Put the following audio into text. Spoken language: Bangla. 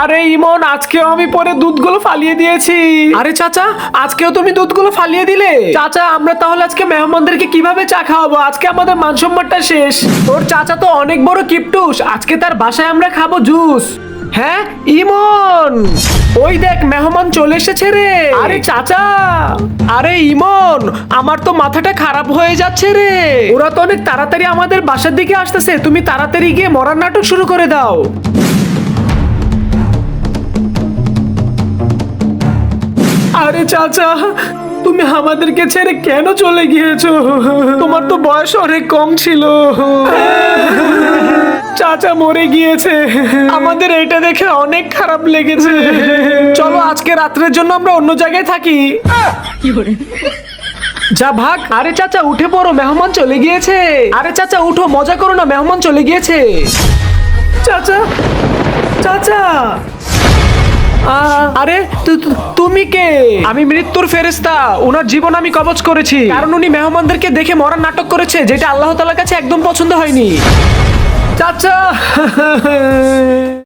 আরে ইমন আজকেও আমি পরে দুধগুলো ফালিয়ে দিয়েছি। আরে চাচা আজকেও তুমি দুধগুলো ফালিয়ে দিলে? চাচা আমরা তাহলে আজকে মেহমানদেরকে কীভাবে চা খাওয়াবো? আজকে আমাদের মান সম্মানটা শেষ। তোর চাচা তো অনেক বড় কিপটুস। আজকে তার বাসায় আমরা খাব জুস। হ্যাঁ ইমন? ওই দেখ মেহমান চলে এসেছে রে। আরে চাচা! আরে ইমন আমার তো মাথাটা খারাপ হয়ে যাচ্ছে রে। ওরা তো অনেক তাড়াতাড়ি আমাদের বাসার দিকে আসতেছে। তুমি তাড়াতাড়ি গিয়ে মরার নাটক শুরু করে দাও। আরে চাচা, তুমি আমাদেরকে ছেড়ে কেন চলে গিয়েছো? তোমার তো বয়স অনেক কম ছিল। চাচা মরে গিয়েছে। আমাদের এটা দেখে অনেক খারাপ লেগেছে। চলো আজকে রাত্রের জন্য আমরা অন্য জায়গায় থাকি। যা ভাগ। আরে চাচা, উঠে পড়ো, মেহমান চলে গিয়েছে। আরে চাচা, উঠো, মজা করো না, মেহমান চলে গিয়েছে। চাচা চাচা। আরে তুমি কে? আমি মৃত্যুর ফেরেস্তা ওনার জীবন আমি কবচ করেছি। কারণ উনি মেহমানদেরকে দেখে মরার নাটক করেছে, যেটা আল্লাহ তালার কাছে একদম পছন্দ হয়নি। চাচা!